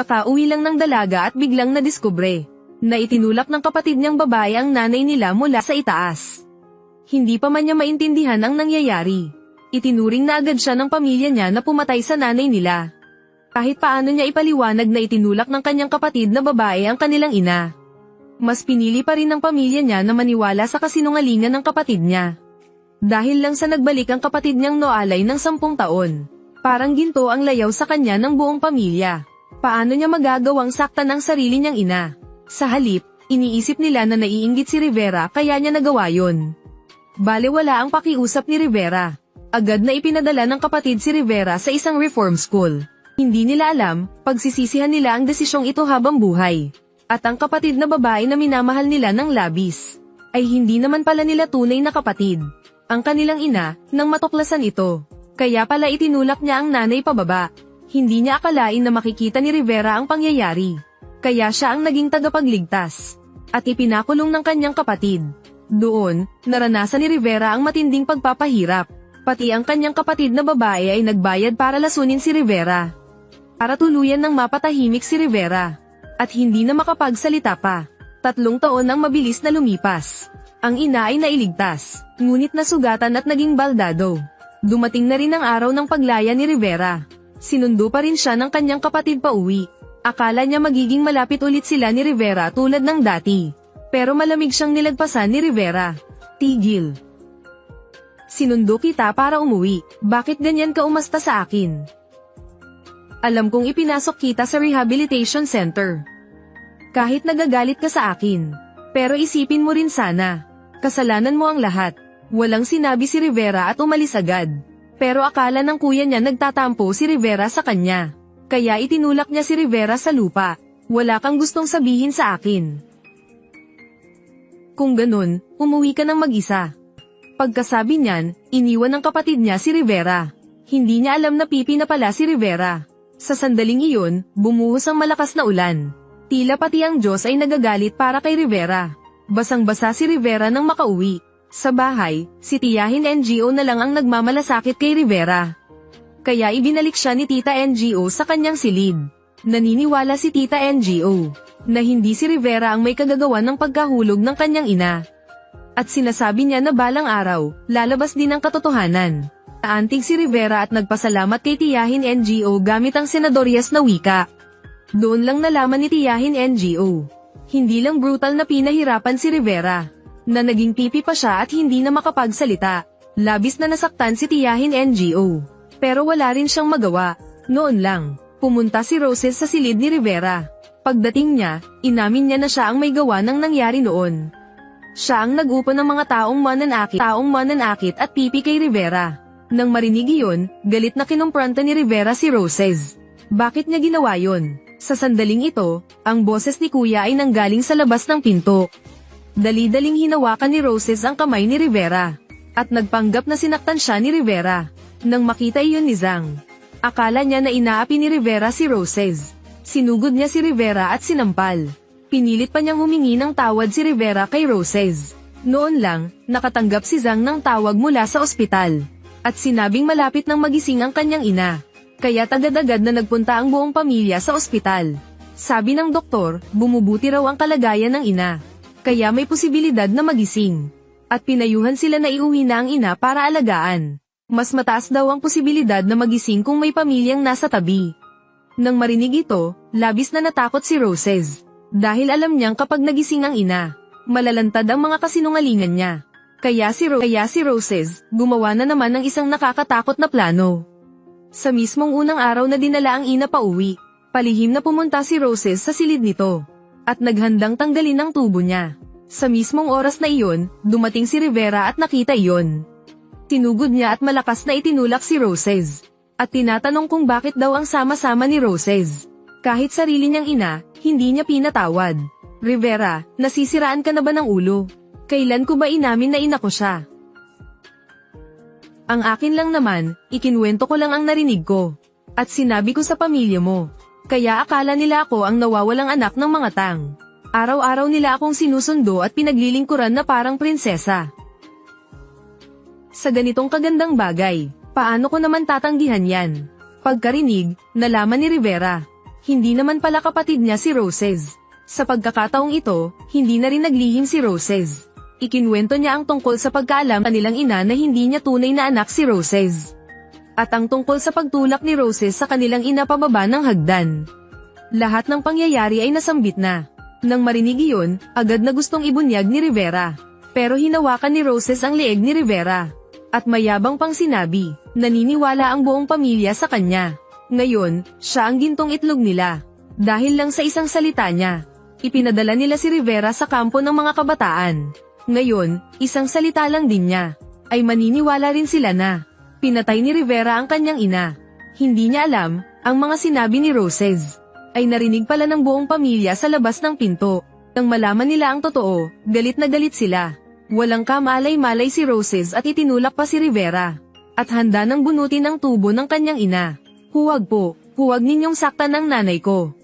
Kakauwi lang ng dalaga at biglang nadiskubre na itinulak ng kapatid niyang babae ang nanay nila mula sa itaas. Hindi pa man niya maintindihan ang nangyayari. Itinuring na agad siya ng pamilya niya na pumatay sa nanay nila. Kahit paano niya ipaliwanag na itinulak ng kanyang kapatid na babae ang kanilang ina. Mas pinili pa rin ng pamilya niya na maniwala sa kasinungalingan ng kapatid niya. Dahil lang sa nagbalik ang kapatid niyang noalay ng sampung taon. Parang ginto ang layaw sa kanya ng buong pamilya. Paano niya magagawang saktan ang sarili niyang ina? Sa halip, iniisip nila na naiinggit si Rivera kaya niya nagawa yon. Bale wala ang pakiusap ni Rivera. Agad na ipinadala ng kapatid si Rivera sa isang reform school. Hindi nila alam, pagsisisihan nila ang desisyong ito habang buhay. At ang kapatid na babae na minamahal nila ng labis, ay hindi naman pala nila tunay na kapatid. Ang kanilang ina, nang matuklasan ito. Kaya pala itinulak niya ang nanay pababa. Hindi niya akalain na makikita ni Rivera ang pangyayari. Kaya siya ang naging tagapagligtas. At ipinakulong ng kanyang kapatid. Doon, naranasan ni Rivera ang matinding pagpapahirap. Pati ang kanyang kapatid na babae ay nagbayad para lasunin si Rivera. Para tuluyan ng mapatahimik si Rivera. At hindi na makapagsalita pa. Tatlong taon ang mabilis na lumipas. Ang ina ay nailigtas, ngunit nasugatan at naging baldado. Dumating na rin ang araw ng paglaya ni Rivera. Sinundo pa rin siya ng kanyang kapatid pa uwi. Akala niya magiging malapit ulit sila ni Rivera tulad ng dati. Pero malamig siyang nilagpasan ni Rivera. Tigil. Sinundo kita para umuwi. Bakit ganyan ka umasta sa akin? Alam kong ipinasok kita sa rehabilitation center. Kahit nagagalit ka sa akin. Pero isipin mo rin sana. Kasalanan mo ang lahat. Walang sinabi si Rivera at umalis agad. Pero akala ng kuya niya nagtatampo si Rivera sa kanya. Kaya itinulak niya si Rivera sa lupa. Wala kang gustong sabihin sa akin. Kung ganun, umuwi ka ng mag-isa. Pagkasabi niyan, iniwan ng kapatid niya si Rivera. Hindi niya alam na pipi na pala si Rivera. Sa sandaling iyon, bumuhos ang malakas na ulan. Tila pati ang Diyos ay nagagalit para kay Rivera. Basang-basa si Rivera nang makauwi. Sa bahay, si Tiyahin NGO na lang ang nagmamalasakit kay Rivera. Kaya ibinalik siya ni Tita NGO sa kanyang silid. Naniniwala si Tita NGO na hindi si Rivera ang may kagagawan ng pagkahulog ng kanyang ina. At sinasabi niya na balang araw, lalabas din ang katotohanan. Naantig si Rivera at nagpasalamat kay Tiyahin NGO gamit ang senadorias na wika. Doon lang nalaman ni Tiyahin NGO. Hindi lang brutal na pinahirapan si Rivera. Na naging pipi pa siya at hindi na makapagsalita. Labis na nasaktan si Tiyahin NGO. Pero wala rin siyang magawa. Noon lang, pumunta si Roses sa silid ni Rivera. Pagdating niya, inamin niya na siya ang may gawa ng nangyari noon. Siya ang nag-upo ng mga taong mananakit, taong mananakit at pipi kay Rivera. Nang marinig iyon, galit na kinumpranta ni Rivera si Roses. Bakit niya ginawa yon? Sa sandaling ito, ang boses ni Kuya ay nanggaling sa labas ng pinto. Dali-daling hinawakan ni Roses ang kamay ni Rivera. At nagpanggap na sinaktan siya ni Rivera. Nang makita iyon ni Zhang, akala niya na inaapi ni Rivera si Roses. Sinugod niya si Rivera at sinampal. Pinilit pa niyang humingi ng tawad si Rivera kay Roses. Noon lang, nakatanggap si Zhang ng tawag mula sa ospital. At sinabing malapit nang magising ang kanyang ina. Kaya agad-agad na nagpunta ang buong pamilya sa ospital. Sabi ng doktor, bumubuti raw ang kalagayan ng ina. Kaya may posibilidad na magising. At pinayuhan sila na iuwi na ang ina para alagaan. Mas mataas daw ang posibilidad na magising kung may pamilyang nasa tabi. Nang marinig ito, labis na natakot si Roses. Dahil alam niyang kapag nagising ang ina, malalantad ang mga kasinungalingan niya. Kaya si, Ro kaya si Roses, gumawa na naman ng isang nakakatakot na plano. Sa mismong unang araw na dinala ang ina pa uwi, palihim na pumunta si Roses sa silid nito. At naghandang tanggalin ang tubo niya. Sa mismong oras na iyon, dumating si Rivera at nakita iyon. Tinugod niya at malakas na itinulak si Roses. At tinatanong kung bakit daw ang sama-sama ni Roses. Kahit sarili niyang ina, hindi niya pinatawad. Rivera, nasisiraan ka na ba ng ulo? Kailan ko ba inamin na ina ko siya? Ang akin lang naman, ikinwento ko lang ang narinig ko. At sinabi ko sa pamilya mo. Kaya akala nila ako ang nawawalang anak ng mga tang. Araw-araw nila akong sinusundo at pinaglilingkuran na parang prinsesa. Sa ganitong kagandang bagay, paano ko naman tatanggihan yan? Pagkarinig, nalaman ni Rivera. Hindi naman pala kapatid niya si Roses. Sa pagkakataong ito, hindi na rin naglihim si Roses. Ikinwento niya ang tungkol sa pagkaalam kanilang ina na hindi niya tunay na anak si Roses. At ang tungkol sa pagtulak ni Roses sa kanilang ina pababa ng hagdan. Lahat ng pangyayari ay nasambit na. Nang marinig iyon, agad na gustong ibunyag ni Rivera. Pero hinawakan ni Roses ang leeg ni Rivera. At mayabang pang sinabi, naniniwala ang buong pamilya sa kanya. Ngayon, siya ang gintong itlog nila. Dahil lang sa isang salita niya, ipinadala nila si Rivera sa kampo ng mga kabataan. Ngayon, isang salita lang din niya, ay maniniwala rin sila na, pinatay ni Rivera ang kanyang ina. Hindi niya alam, ang mga sinabi ni Roses, ay narinig pala ng buong pamilya sa labas ng pinto. Nang malaman nila ang totoo, galit na galit sila. Walang kamalay-malay si Roses at itinulak pa si Rivera. At handa nang bunutin ang tubo ng kanyang ina. Huwag po, huwag ninyong saktan ang nanay ko.